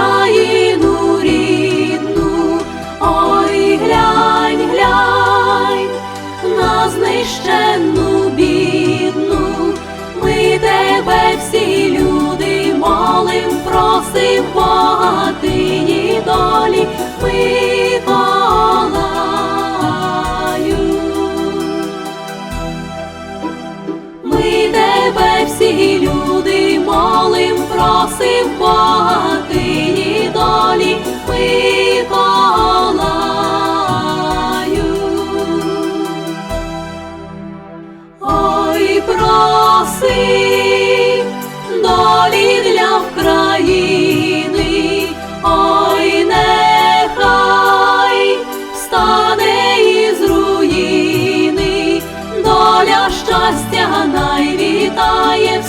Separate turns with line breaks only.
країну рідну, ой глянь, глянь на знищену. проси, долі для України, ой нехай встане із руїни, доля щастя найвітає.